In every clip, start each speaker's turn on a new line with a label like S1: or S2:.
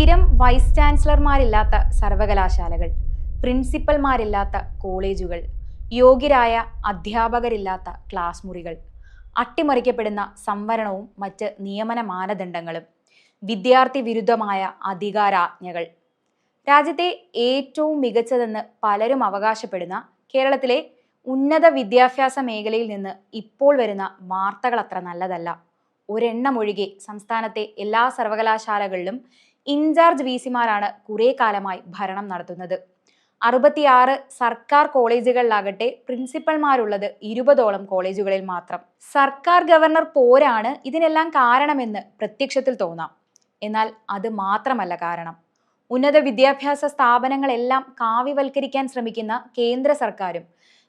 S1: സ്ഥിരം വൈസ് ചാൻസലർമാരില്ലാത്ത സർവകലാശാലകൾ പ്രിൻസിപ്പൽമാരില്ലാത്ത കോളേജുകൾ യോഗ്യരായ അധ്യാപകരില്ലാത്ത ക്ലാസ് മുറികൾ അട്ടിമറിക്കപ്പെടുന്ന സംവരണവും മറ്റ് നിയമന മാനദണ്ഡങ്ങളും വിദ്യാർത്ഥി വിരുദ്ധമായ അധികാരാജ്ഞകൾ. രാജ്യത്തെ ഏറ്റവും മികച്ചതെന്ന് പലരും അവകാശപ്പെടുന്ന കേരളത്തിലെ ഉന്നത വിദ്യാഭ്യാസ മേഖലയിൽ നിന്ന് ഇപ്പോൾ വരുന്ന വാർത്തകൾ അത്ര നല്ലതല്ല. ഒരെണ്ണം ഒഴികെ സംസ്ഥാനത്തെ എല്ലാ സർവകലാശാലകളിലും ഇൻചാർജ് വി സിമാരാണ് കുറെ കാലമായി ഭരണം നടത്തുന്നത്. അറുപത്തിയാറ് സർക്കാർ കോളേജുകളിലാകട്ടെ പ്രിൻസിപ്പൽമാരുള്ളത് ഇരുപതോളം കോളേജുകളിൽ മാത്രം. സർക്കാർ ഗവർണർ പോരാണ് ഇതിനെല്ലാം കാരണമെന്ന് പ്രത്യക്ഷത്തിൽ തോന്നാം. എന്നാൽ അത് മാത്രമല്ല കാരണം. ഉന്നത വിദ്യാഭ്യാസ സ്ഥാപനങ്ങളെല്ലാം കാവ്യവൽക്കരിക്കാൻ ശ്രമിക്കുന്ന കേന്ദ്ര സർക്കാരും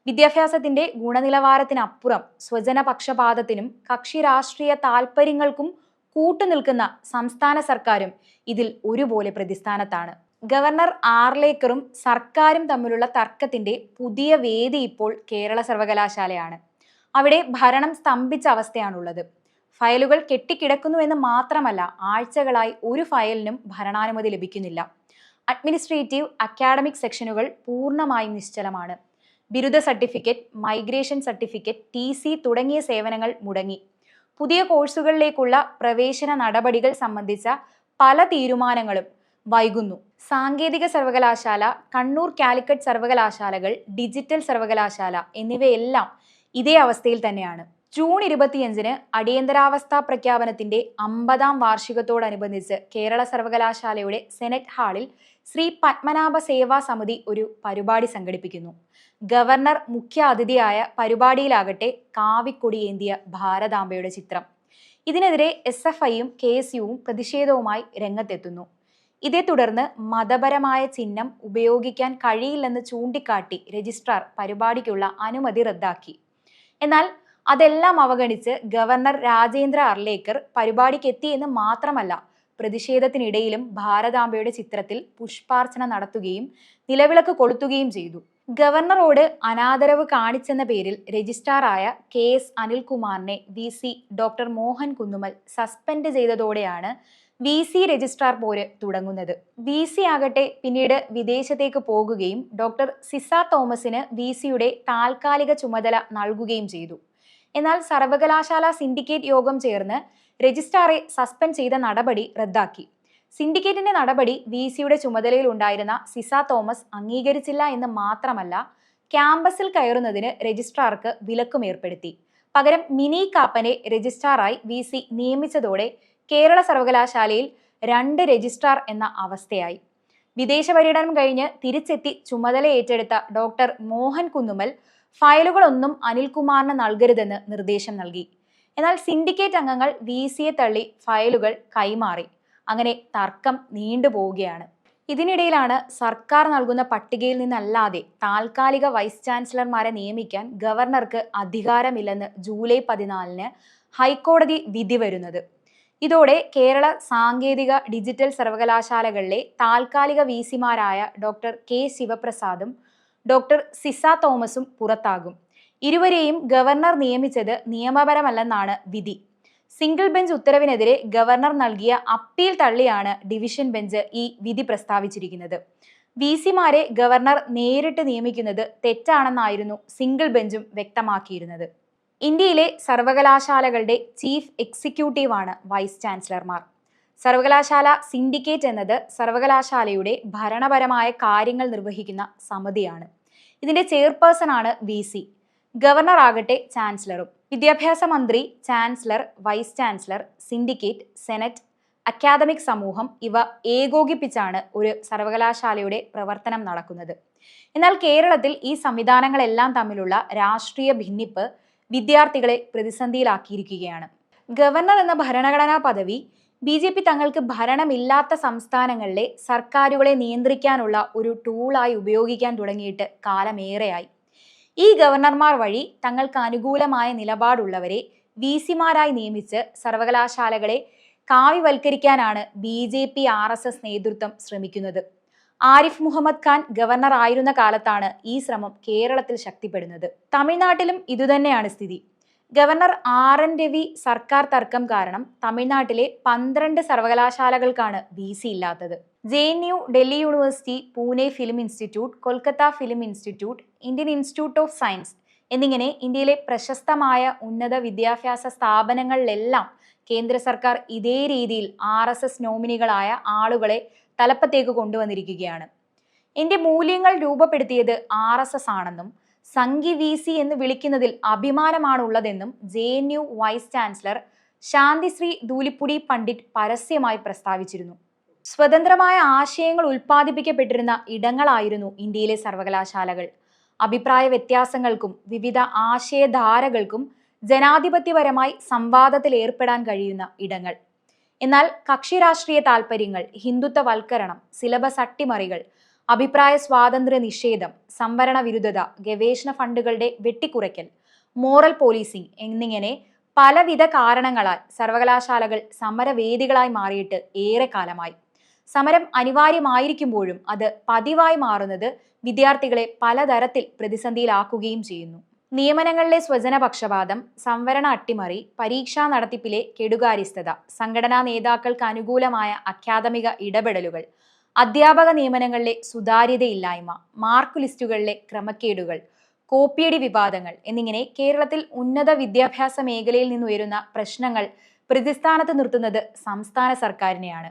S1: വിദ്യാഭ്യാസത്തിന്റെ ഗുണനിലവാരത്തിനപ്പുറം സ്വജന പക്ഷപാതത്തിനും കക്ഷി രാഷ്ട്രീയ താൽപ്പര്യങ്ങൾക്കും കൂട്ടുനിൽക്കുന്ന സംസ്ഥാന സർക്കാരും ഇതിൽ ഒരുപോലെ പ്രതിസ്ഥാനത്താണ്. ഗവർണർ ആർലേക്കറും സർക്കാരും തമ്മിലുള്ള തർക്കത്തിന്റെ പുതിയ വേദി ഇപ്പോൾ കേരള സർവകലാശാലയാണ്. അവിടെ ഭരണം സ്തംഭിച്ച അവസ്ഥയാണുള്ളത്. ഫയലുകൾ കെട്ടിക്കിടക്കുന്നു എന്ന് മാത്രമല്ല ആഴ്ചകളായി ഒരു ഫയലിനും ഭരണാനുമതി ലഭിക്കുന്നില്ല. അഡ്മിനിസ്ട്രേറ്റീവ് അക്കാഡമിക് സെക്ഷനുകൾ പൂർണമായും നിശ്ചലമാണ്. ബിരുദ സർട്ടിഫിക്കറ്റ് മൈഗ്രേഷൻ സർട്ടിഫിക്കറ്റ് ടി തുടങ്ങിയ സേവനങ്ങൾ മുടങ്ങി. പുതിയ കോഴ്സുകളിലേക്കുള്ള പ്രവേശന നടപടികൾ സംബന്ധിച്ച പല തീരുമാനങ്ങളും വൈകുന്നു. സാങ്കേതിക സർവകലാശാല കണ്ണൂർ കാലിക്കറ്റ് സർവകലാശാലകൾ ഡിജിറ്റൽ സർവകലാശാല എന്നിവയെല്ലാം ഇതേ അവസ്ഥയിൽ തന്നെയാണ്. ജൂൺ ഇരുപത്തിയഞ്ചിന് അടിയന്തരാവസ്ഥ പ്രഖ്യാപനത്തിന്റെ അമ്പതാം വാർഷികത്തോടനുബന്ധിച്ച് കേരള സർവകലാശാലയുടെ സെനറ്റ് ഹാളിൽ ശ്രീ പത്മനാഭ സേവാ സമിതി ഒരു പരിപാടി സംഘടിപ്പിക്കുന്നു. ഗവർണർ മുഖ്യ അതിഥിയായ പരിപാടിയിലാകട്ടെ കാവിക്കൊടിയേന്തിയ ഭാരതാംബയുടെ ചിത്രം. ഇതിനെതിരെ എസ് എഫ് ഐയും കെ എസ് യുവും പ്രതിഷേധവുമായി രംഗത്തെത്തുന്നു. ഇതേ തുടർന്ന് മതപരമായ ചിഹ്നം ഉപയോഗിക്കാൻ കഴിയില്ലെന്ന് ചൂണ്ടിക്കാട്ടി രജിസ്ട്രാർ പരിപാടിക്കുള്ള അനുമതി റദ്ദാക്കി. എന്നാൽ അതെല്ലാം അവഗണിച്ച് ഗവർണർ രാജേന്ദ്ര അർലേക്കർ പരിപാടിക്ക് എത്തിയെന്ന് മാത്രമല്ല പ്രതിഷേധത്തിനിടയിലും ഭാരതാംബയുടെ ചിത്രത്തിൽ പുഷ്പാർച്ചന നടത്തുകയും നിലവിളക്ക് കൊളുത്തുകയും ചെയ്തു. ഗവർണറോട് അനാദരവ് കാണിച്ചെന്ന പേരിൽ രജിസ്ട്രാറായ K S അനിൽകുമാറിനെ V C doctor Mohan Kunnummal suspend ചെയ്തതോടെയാണ് V C registrar പോര് തുടങ്ങുന്നത്. വി സി ആകട്ടെ പിന്നീട് വിദേശത്തേക്ക് പോകുകയും ഡോക്ടർ സിസ തോമസിന് വി സിയുടെ താൽക്കാലിക ചുമതല നൽകുകയും ചെയ്തു. എന്നാൽ സർവകലാശാല സിൻഡിക്കേറ്റ് യോഗം ചേർന്ന് രജിസ്ട്രാറെ സസ്പെൻഡ് ചെയ്ത നടപടി റദ്ദാക്കി. സിൻഡിക്കേറ്റിന്റെ നടപടി വി സിയുടെ ചുമതലയിൽ ഉണ്ടായിരുന്ന സിസ തോമസ് അംഗീകരിച്ചില്ല എന്ന് മാത്രമല്ല ക്യാമ്പസിൽ കയറുന്നതിന് രജിസ്ട്രാർക്ക് വിലക്കും ഏർപ്പെടുത്തി. പകരം മിനി കാപ്പനെ രജിസ്ട്രാറായി വി സി നിയമിച്ചതോടെ കേരള സർവകലാശാലയിൽ രണ്ട് രജിസ്ട്രാർ എന്ന അവസ്ഥയായി. വിദേശ പര്യടനം കഴിഞ്ഞ് തിരിച്ചെത്തി ചുമതല ഏറ്റെടുത്ത ഡോക്ടർ മോഹൻ കുന്നുമൽ ഫയലുകളൊന്നും അനിൽകുമാറിന് നൽകരുതെന്ന് നിർദ്ദേശം നൽകി. എന്നാൽ സിൻഡിക്കേറ്റ് അംഗങ്ങൾ വി സിയെ തള്ളി ഫയലുകൾ കൈമാറി. അങ്ങനെ തർക്കം നീണ്ടുപോവുകയാണ് ഇതിനിടയിലാണ് സർക്കാർ നൽകുന്ന പട്ടികയിൽ നിന്നല്ലാതെ താൽക്കാലിക വൈസ് ചാൻസലർമാരെ നിയമിക്കാൻ ഗവർണർക്ക് അധികാരമില്ലെന്ന് ജൂലൈ പതിനാലിന് ഹൈക്കോടതി വിധി വരുന്നത്. ഇതോടെ കേരള സാങ്കേതിക ഡിജിറ്റൽ സർവകലാശാലകളിലെ താൽക്കാലിക വി സിമാരായ ഡോക്ടർ കെ ശിവപ്രസാദും ഡോക്ടർ സിസ തോമസും പുറത്താകും. ഇരുവരെയും ഗവർണർ നിയമിച്ചത് നിയമപരമല്ലെന്നാണ് വിധി. സിംഗിൾ ബെഞ്ച് ഉത്തരവിനെതിരെ ഗവർണർ നൽകിയ അപ്പീൽ തള്ളിയാണ് ഡിവിഷൻ ബെഞ്ച് ഈ വിധി പ്രസ്താവിച്ചിരിക്കുന്നത്. വി സിമാരെ ഗവർണർ നേരിട്ട് നിയമിക്കുന്നത് തെറ്റാണെന്നായിരുന്നു സിംഗിൾ ബെഞ്ചും വ്യക്തമാക്കിയിരുന്നത്. ഇന്ത്യയിലെ സർവകലാശാലകളുടെ ചീഫ് എക്സിക്യൂട്ടീവാണ് വൈസ് ചാൻസലർമാർ. സർവകലാശാല സിൻഡിക്കേറ്റ് എന്നത് സർവകലാശാലയുടെ ഭരണപരമായ കാര്യങ്ങൾ നിർവഹിക്കുന്ന സമിതിയാണ്. ഇതിന്റെ ചെയർപേഴ്സൺ ആണ് വി ഗവർണർ ആകട്ടെ ചാൻസലറും. വിദ്യാഭ്യാസ മന്ത്രി chancellor vice chancellor syndicate senate academic സമൂഹം ഇവ ഏകോപിപ്പിച്ചാണ് ഒരു സർവകലാശാലയുടെ പ്രവർത്തനം നടക്കുന്നത്. എന്നാൽ കേരളത്തിൽ ഈ സംവിധാനങ്ങളെല്ലാം തമ്മിലുള്ള രാഷ്ട്രീയ ഭിന്നിപ്പ് വിദ്യാർത്ഥികളെ പ്രതിസന്ധിയിലാക്കിയിരിക്കുകയാണ്. ഗവർണർ എന്ന ഭരണഘടനാ പദവി ബി ജെ പി തങ്ങൾക്ക് ഭരണമില്ലാത്ത സംസ്ഥാനങ്ങളിലെ സർക്കാരുകളെ നിയന്ത്രിക്കാനുള്ള ഒരു ടൂളായി ഉപയോഗിക്കാൻ തുടങ്ങിയിട്ട് കാലമേറെയായി. ഈ ഗവർണർമാർ വഴി തങ്ങൾക്ക് അനുകൂലമായ നിലപാടുള്ളവരെ വി സിമാരായി നിയമിച്ച് സർവകലാശാലകളെ കാവ്യവൽക്കരിക്കാനാണ് B J P R S S നേതൃത്വം ശ്രമിക്കുന്നത്. ആരിഫ് മുഹമ്മദ് ഖാൻ ഗവർണർ ആയിരുന്ന കാലത്താണ് ഈ ശ്രമം കേരളത്തിൽ ശക്തിപ്പെടുന്നത്. തമിഴ്നാട്ടിലും ഇതുതന്നെയാണ് സ്ഥിതി. ഗവർണർ ആർ എൻ രവി സർക്കാർ തർക്കം കാരണം തമിഴ്നാട്ടിലെ പന്ത്രണ്ട് സർവകലാശാലകൾക്കാണ് വി സി ഇല്ലാത്തത്. J N U Delhi university Pune film institute Kolkata film institute Indian institute of science എന്നിങ്ങനെ ഇന്ത്യയിലെ പ്രശസ്തമായ ഉന്നത വിദ്യാഭ്യാസ സ്ഥാപനങ്ങളിലെല്ലാം കേന്ദ്ര സർക്കാർ ഇതേ രീതിയിൽ ആർ എസ് എസ് നോമിനികളായ ആളുകളെ തലപ്പത്തേക്ക് കൊണ്ടുവന്നിരിക്കുകയാണ്. എന്റെ മൂല്യങ്ങൾ രൂപപ്പെടുത്തിയത് ആർ എസ് എസ് ആണെന്നും സംഘി വി സി എന്ന് വിളിക്കുന്നതിൽ അഭിമാനമാണുള്ളതെന്നും J N U vice chancellor Santishree Dhulipudi Pandit പരസ്യമായി പ്രസ്താവിച്ചിരുന്നു. സ്വതന്ത്രമായ ആശയങ്ങൾ ഉൽപ്പാദിപ്പിക്കപ്പെട്ടിരുന്ന ഇടങ്ങളായിരുന്നു ഇന്ത്യയിലെ സർവകലാശാലകൾ. അഭിപ്രായ വ്യത്യാസങ്ങൾക്കും വിവിധ ആശയധാരകൾക്കും ജനാധിപത്യപരമായി സംവാദത്തിൽ ഏർപ്പെടാൻ കഴിയുന്ന ഇടങ്ങൾ. എന്നാൽ കക്ഷി രാഷ്ട്രീയ താൽപ്പര്യങ്ങൾ ഹിന്ദുത്വവൽക്കരണം സിലബസ് അട്ടിമറികൾ അഭിപ്രായ സ്വാതന്ത്ര്യ നിഷേധം സംവരണ വിരുദ്ധത ഗവേഷണ ഫണ്ടുകളുടെ വെട്ടിക്കുറയ്ക്കൽ മോറൽ പോലീസിംഗ് എന്നിങ്ങനെ പലവിധ കാരണങ്ങളാൽ സർവകലാശാലകൾ സമരവേദികളായി മാറിയിട്ട് ഏറെ കാലമായി സമരം അനിവാര്യമായിരിക്കുമ്പോഴും അത് പതിവായി മാറുന്നത് വിദ്യാർത്ഥികളെ പലതരത്തിൽ പ്രതിസന്ധിയിലാക്കുകയും ചെയ്യുന്നു. നിയമനങ്ങളിലെ സ്വജനപക്ഷപാതം സംവരണ അട്ടിമറി പരീക്ഷാ നടത്തിപ്പിലെ കെടുകാര്യസ്ഥത സംഘടനാ നേതാക്കൾക്ക് അനുകൂലമായ അക്കാദമിക ഇടപെടലുകൾ അധ്യാപക നിയമനങ്ങളിലെ സുതാര്യതയില്ലായ്മ മാർക്ക് ലിസ്റ്റുകളിലെ ക്രമക്കേടുകൾ കോപ്പിയടി വിവാദങ്ങൾ എന്നിങ്ങനെ കേരളത്തിൽ ഉന്നത വിദ്യാഭ്യാസ മേഖലയിൽ നിന്നുയരുന്ന പ്രശ്നങ്ങൾ പ്രതിസ്ഥാനത്ത് നിർത്തുന്നത് സംസ്ഥാന സർക്കാരിനെയാണ്.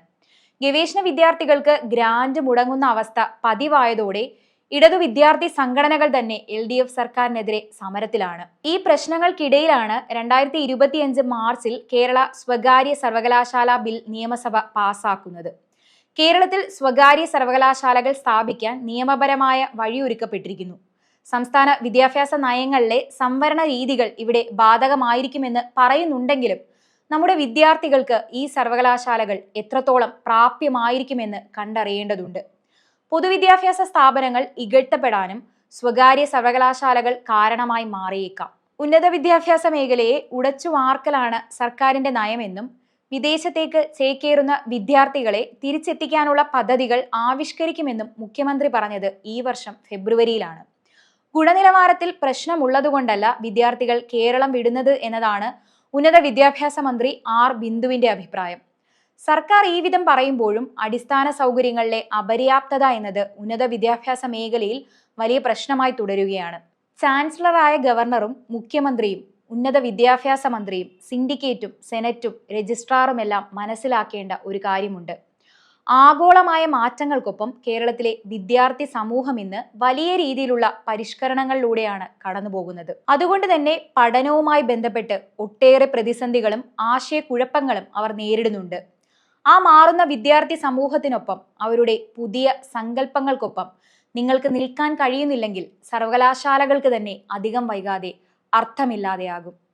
S1: ഗവേഷണ വിദ്യാർത്ഥികൾക്ക് ഗ്രാന്റ് മുടങ്ങുന്ന അവസ്ഥ പതിവായതോടെ ഇടതു വിദ്യാർത്ഥി സംഘടനകൾ തന്നെ എൽ ഡി എഫ് സർക്കാരിനെതിരെ സമരത്തിലാണ്. ഈ പ്രശ്നങ്ങൾക്കിടയിലാണ് രണ്ടായിരത്തി ഇരുപത്തിയഞ്ച് മാർച്ചിൽ കേരള സ്വകാര്യ സർവകലാശാല ബിൽ നിയമസഭ പാസാക്കുന്നത്. കേരളത്തിൽ സ്വകാര്യ സർവകലാശാലകൾ സ്ഥാപിക്കാൻ നിയമപരമായ വഴിയൊരുക്കപ്പെട്ടിരിക്കുന്നു. സംസ്ഥാന വിദ്യാഭ്യാസ നയങ്ങളിലെ സംവരണ രീതികൾ ഇവിടെ ബാധകമായിരിക്കുമെന്ന് പറയുന്നുണ്ടെങ്കിലും നമ്മുടെ വിദ്യാർത്ഥികൾക്ക് ഈ സർവകലാശാലകൾ എത്രത്തോളം പ്രാപ്യമായിരിക്കുമെന്ന് കണ്ടറിയേണ്ടതുണ്ട്. പൊതുവിദ്യാഭ്യാസ സ്ഥാപനങ്ങൾ ഇകഴ്ത്തപ്പെടാനും സ്വകാര്യ സർവകലാശാലകൾ കാരണമായി മാറിയേക്കാം. ഉന്നത വിദ്യാഭ്യാസ മേഖലയെ ഉടച്ചു വാർക്കലാണ് സർക്കാരിന്റെ നയമെന്നും വിദേശത്തേക്ക് ചേക്കേറുന്ന വിദ്യാർത്ഥികളെ തിരിച്ചെത്തിക്കാനുള്ള പദ്ധതികൾ ആവിഷ്കരിക്കുമെന്നും മുഖ്യമന്ത്രി പറഞ്ഞത് ഈ വർഷം ഫെബ്രുവരിയിലാണ്. ഗുണനിലവാരത്തിൽ പ്രശ്നമുള്ളതുകൊണ്ടല്ല വിദ്യാർത്ഥികൾ കേരളം വിടുന്നത് എന്നതാണ് ഉന്നത വിദ്യാഭ്യാസ മന്ത്രി ആർ ബിന്ദുവിന്റെ അഭിപ്രായം. സർക്കാർ ഈ വിധം പറയുമ്പോഴും അടിസ്ഥാന സൗകര്യങ്ങളിലെ അപര്യാപ്തത എന്നത് ഉന്നത വിദ്യാഭ്യാസ മേഖലയിൽ വലിയ പ്രശ്നമായി തുടരുകയാണ്. ചാൻസലറായ ഗവർണറും മുഖ്യമന്ത്രിയും ഉന്നത വിദ്യാഭ്യാസ മന്ത്രിയും സിൻഡിക്കേറ്റും സെനറ്റും രജിസ്ട്രാറുമെല്ലാം മനസ്സിലാക്കേണ്ട ഒരു കാര്യമുണ്ട്. ആഗോളമായ മാറ്റങ്ങൾക്കൊപ്പം കേരളത്തിലെ വിദ്യാർത്ഥി സമൂഹം ഇന്ന് വലിയ രീതിയിലുള്ള പരിഷ്കരണങ്ങളിലൂടെയാണ് കടന്നുപോകുന്നത്. അതുകൊണ്ട് തന്നെ പഠനവുമായി ബന്ധപ്പെട്ട് ഒട്ടേറെ പ്രതിസന്ധികളും ആശയക്കുഴപ്പങ്ങളും അവർ നേരിടുന്നുണ്ട്. ആ മാറുന്ന വിദ്യാർത്ഥി സമൂഹത്തിനൊപ്പം അവരുടെ പുതിയ സങ്കല്പങ്ങൾക്കൊപ്പം നിങ്ങൾക്ക് നിൽക്കാൻ കഴിയുന്നില്ലെങ്കിൽ സർവകലാശാലകൾക്ക് തന്നെ അധികം വൈകാതെ അർത്ഥമില്ലാതെയാകും.